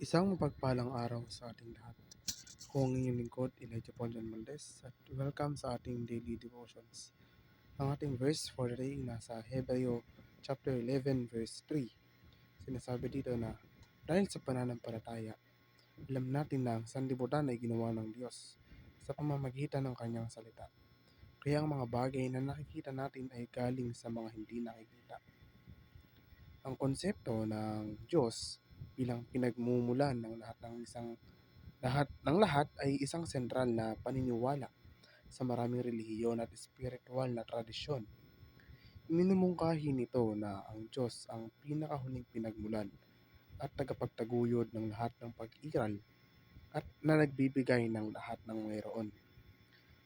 Isang mapagpalang araw sa ating lahat. Ako ang inyong lingkod, Elijah Paul John Maldez, at welcome sa ating daily devotions. Ang ating verse for today nasa Hebreo chapter 11 verse 3. Sinasabi dito na, dahil sa pananampalataya, alam natin na ang sanlibutan ay ginawa ng Diyos sa pamamagitan ng kanyang salita. Kaya ang mga bagay na nakikita natin ay galing sa mga hindi nakikita. Ang konsepto ng Diyos bilang pinagmumulan ng lahat ng isang lahat ng lahat ay isang sentral na paniniwala sa maraming relihiyon at espiritual na tradisyon. Minumungkahi nito na ang Diyos ang pinakahuling pinagmulan at tagapagtaguyod ng lahat ng pag-iral at na nagbibigay ng lahat ng mayroon.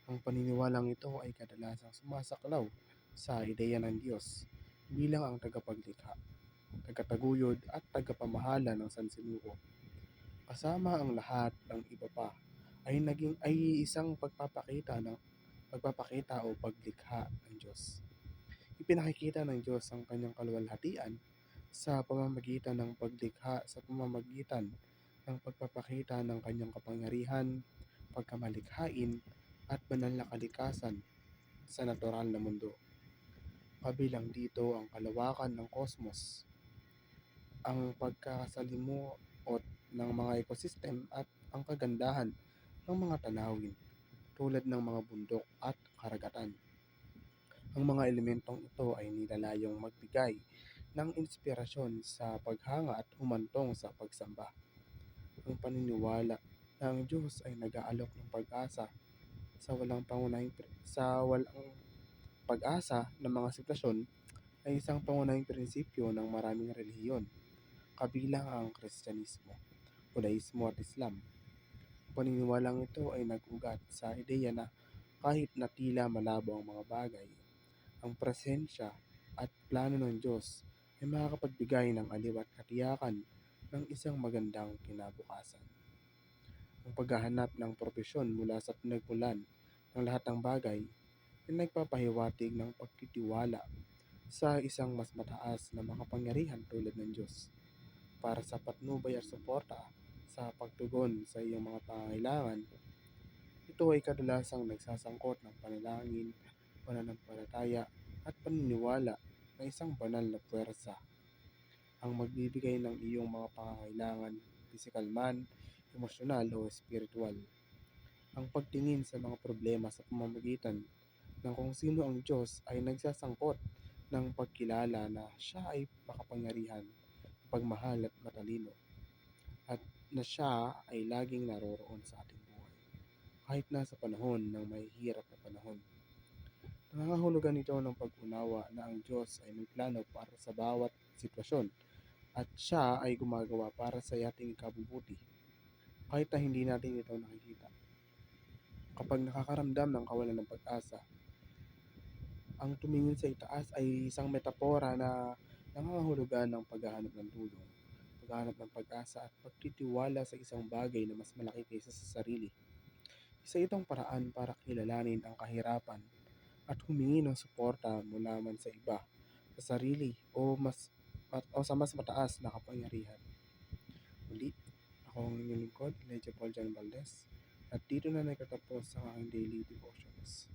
Ang paniniwalang ito ay kadalasang sumasaklaw sa ideya ng Diyos bilang ang tagapaglikha, tagataguyod at tagapamahala ng sansinuko. Kasama ang lahat ng iba pa ay naging ay isang pagpapakita ng pagpapakita o paglikha ng Diyos. Ipinakikita ng Diyos ang kanyang kaluwalhatian sa pamamagitan ng paglikha sa pamamagitan ng pagpapakita ng kanyang kapangyarihan, pagkamalikhain, at banal na kalikasan sa natural na mundo. Kabilang dito ang kalawakan ng kosmos, ang pagkakasalimuot ng mga ecosystem at ang kagandahan ng mga tanawin tulad ng mga bundok at karagatan. Ang mga elementong ito ay nilalayong magbigay ng inspirasyon sa paghanga at humantong sa pagsamba. Ang paniniwala na Diyos ay nag-aalok ng pag-asa sa walang pangunahing sa walang pag-asa ng mga sitwasyon ay isang pangunahing prinsipyo ng maraming relihiyon, kabilang ang Kristyanismo, Judaismo at Islam. Ang paniniwalang ito ay nag-ugat sa ideya na kahit na tila malabo ang mga bagay, ang presensya at plano ng Diyos ay makakapagbigay ng aliw at katiyakan ng isang magandang kinabukasan. Ang paghahanap ng propesyon mula sa pinagmulan ng lahat ng bagay ay nagpapahiwatig ng pagtitiwala sa isang mas mataas na makapangyarihan tulad ng Diyos para sa patnubay at suporta sa pagtugon sa iyong mga pangangailangan. Ito ay kadalasang nagsasangkot ng panalangin, pananampalataya at paniniwala na isang banal na puwersa ang magbibigay ng iyong mga pangangailangan, pisikal man, emosyonal o espiritual. Ang pagtingin sa mga problema sa pamamagitan ng kung sino ang Diyos ay nagsasangkot ng pagkilala na siya ay makapangyarihan, pagmahal at matalino, at na siya ay laging naroroon sa ating buhay, kahit nasa panahon ng may hirap na panahon. Nangangahulugan ito ng pag-unawa na ang Diyos ay may plano para sa bawat sitwasyon at siya ay gumagawa para sa ating ikabubuti kahit na hindi natin ito nakikita. Kapag nakakaramdam ng kawalan ng pag-asa, ang tumingin sa itaas ay isang metapora na nangangahulugan ng paghahanap ng tulong, paghahanap ng pag-asa at pagtitiwala sa isang bagay na mas malaki kaysa sa sarili. Isa itong paraan para kilalanin ang kahirapan at humingi ng suporta mula man sa iba, sa sarili o mas at, o sa mas mataas na kapangyarihan. Muli, ako ang inyong lingkod, Elijah Paul John Valdez, at dito na nagtatapos ang aking daily devotions.